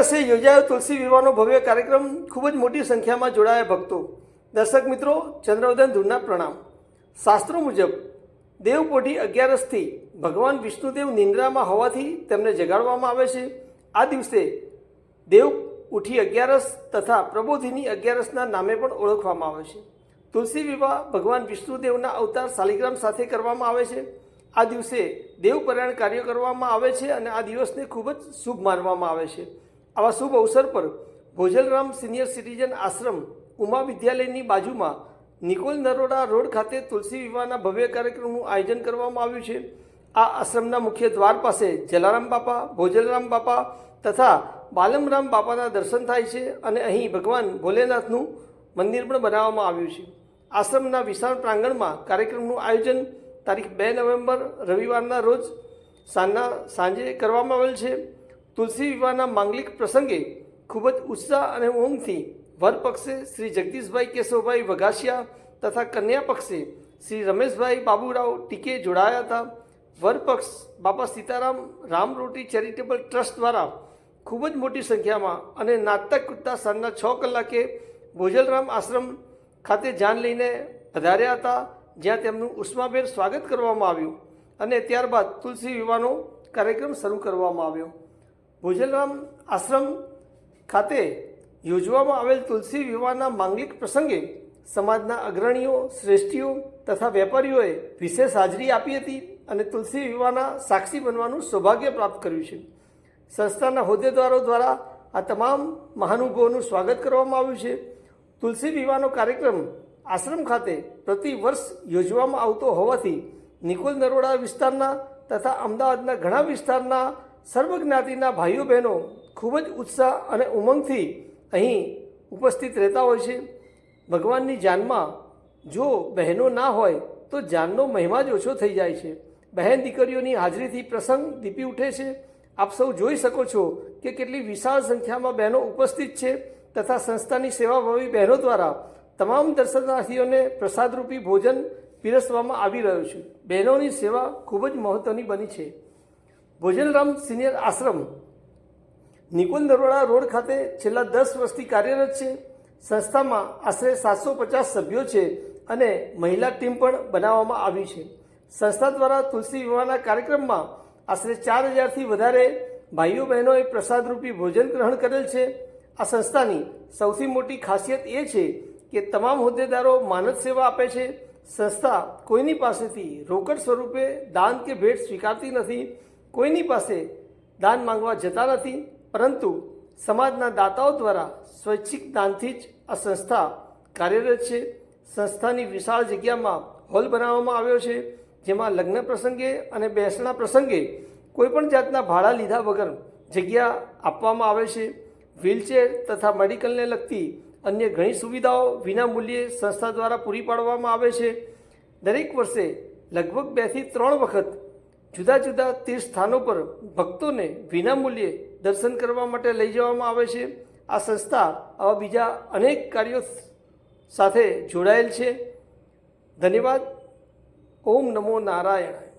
અગિયારસે યોજાયો તુલસી વિવાહનો ભવ્ય કાર્યક્રમ ખૂબ જ મોટી સંખ્યામાં જોડાયા ભક્તો. દર્શક મિત્રો, ચંદ્રવદન ધૂળના પ્રણામ. શાસ્ત્રો મુજબ દેવપોઢી અગિયારસથી ભગવાન વિષ્ણુદેવ નિંદ્રામાં હોવાથી તેમને જગાડવામાં આવે છે. આ દિવસે દેવ ઉઠી અગિયારસ તથા પ્રબોધિની અગિયારસના નામે પણ ઓળખવામાં આવે છે. તુલસી વિવાહ ભગવાન વિષ્ણુદેવના અવતાર શાલિગ્રામ સાથે કરવામાં આવે છે. આ દિવસે દેવપરાયણ કાર્ય કરવામાં આવે છે અને આ દિવસને ખૂબ જ શુભ માનવામાં આવે છે. આવા શુભ અવસર પર ભોજલરામ સિનિયર સિટીઝન આશ્રમ ઉમા વિદ્યાલયની બાજુમાં નિકોલ નરોડા રોડ ખાતે તુલસી વિવાહના ભવ્ય કાર્યક્રમનું આયોજન કરવામાં આવ્યું છે. આ આશ્રમના મુખ્ય દ્વાર પાસે જલારામ બાપા, ભોજલરામ બાપા તથા બાલમરામ બાપાના દર્શન થાય છે અને અહીં ભગવાન ભોલેનાથનું મંદિર પણ બનાવવામાં આવ્યું છે. આશ્રમના વિશાળ પ્રાંગણમાં કાર્યક્રમનું આયોજન તારીખ બે નવેમ્બર રવિવારના રોજ સાંજના સાંજે કરવામાં આવેલ છે. તુલસી વિવાહના માંગલિક પ્રસંગે ખૂબ જ ઉત્સાહ અને ઉમંગથી વર પક્ષે શ્રી જગદીશભાઈ કેશવભાઈ વઘાસિયા તથા કન્યા પક્ષે શ્રી રમેશભાઈ બાબુરાવ ટીકે જોડાયા હતા. વર પક્ષ બાપા સીતારામ રામ રોટી ચેરિટેબલ ટ્રસ્ટ દ્વારા ખૂબ જ મોટી સંખ્યામાં અને નાટક કૂદતા સાંજના છ કલાકે ભોજલરામ આશ્રમ ખાતે જાન લઈને પધાર્યા હતા, જ્યાં તેમનું ઉષ્માભેર સ્વાગત કરવામાં આવ્યું અને ત્યારબાદ તુલસી વિવાહનો કાર્યક્રમ શરૂ કરવામાં આવ્યો. ભોજલરામ આશ્રમ ખાતે યોજવામાં આવેલ તુલસી વિવાહના માંગલિક પ્રસંગે સમાજના અગ્રણીઓ, શ્રેષ્ઠીઓ તથા વેપારીઓએ વિશેષ હાજરી આપી હતી અને તુલસી વિવાહના સાક્ષી બનવાનું સૌભાગ્ય પ્રાપ્ત કર્યું છે. સંસ્થાના હોદ્દેદારો દ્વારા આ તમામ મહાનુભાવોનું સ્વાગત કરવામાં આવ્યું છે. તુલસી વિવાહનો કાર્યક્રમ આશ્રમ ખાતે પ્રતિ વર્ષ યોજવામાં આવતો હોવાથી નિકોલ નરોડા વિસ્તારના તથા અમદાવાદના ઘણા વિસ્તારના સર્વજ્ઞાતિના ભાઈઓ બહેનો ખૂબ જ ઉત્સાહ અને ઉમંગથી અહીં ઉપસ્થિત રહેતા હોય છે. ભગવાનની જાનમાં જો બહેનો ના હોય તો જાનનો મહિમા જ ઓછો થઈ જાય છે. બહેન દીકરીઓની હાજરીથી પ્રસંગ દીપી ઉઠે છે. આપ સૌ જોઈ શકો છો કે કેટલી વિશાળ સંખ્યામાં બહેનો ઉપસ્થિત છે તથા સંસ્થાની સેવાભાવી બહેનો દ્વારા તમામ દર્શનાર્થીઓને પ્રસાદરૂપી ભોજન પીરસવામાં આવી રહ્યું છે. બહેનોની સેવા ખૂબ જ મહત્ત્વની બની છે. ભોજનરામ સિનિયર આશ્રમ, નિકુંજ નરોડા રોડ ખાતે છેલ્લા દસ વર્ષથી કાર્યરત છે. સંસ્થામાં આશરે સાતસો પચાસ સભ્યો છે અને મહિલા ટીમ પણ બનાવવામાં આવી છે. સંસ્થા દ્વારા તુલસી વિવાહના કાર્યક્રમમાં આશરે ચાર હજારથી વધારે ભાઈઓ બહેનોએ પ્રસાદરૂપી ભોજન ગ્રહણ કરેલ છે. આ સંસ્થાની સૌથી મોટી ખાસિયત એ છે કે તમામ હોદ્દેદારો માનદ સેવા આપે છે. સંસ્થા કોઈની પાસેથી રોકડ સ્વરૂપે દાન કે ભેટ સ્વીકારતી નથી. કોઈની પાસે દાન માંગવા જતા નથી, પરંતુ સમાજના દાતાઓ દ્વારા સ્વૈચ્છિક દાનથી જ આ સંસ્થા કાર્યરત છે. સંસ્થાની વિશાળ જગ્યામાં હોલ બનાવવામાં આવ્યો છે, જેમાં લગ્ન પ્રસંગે અને બેસણા પ્રસંગે કોઈપણ જાતના ભાડા લીધા વગર જગ્યા આપવામાં આવે છે. વ્હીલચેર તથા મેડિકલને લગતી અન્ય ઘણી સુવિધાઓ વિના મૂલ્યે સંસ્થા દ્વારા પૂરી પાડવામાં આવે છે. દરેક વર્ષે લગભગ બેથી ત્રણ વખત જુદા જુદા તીર્થ સ્થાનો પર ભક્તોને વિનામૂલ્યે દર્શન કરવા માટે લઈ જવામાં આવે છે. આ સંસ્થા આવા બીજા અનેક કાર્યો સાથે જોડાયેલ છે. ધન્યવાદ. ઓમ નમો નારાયણ.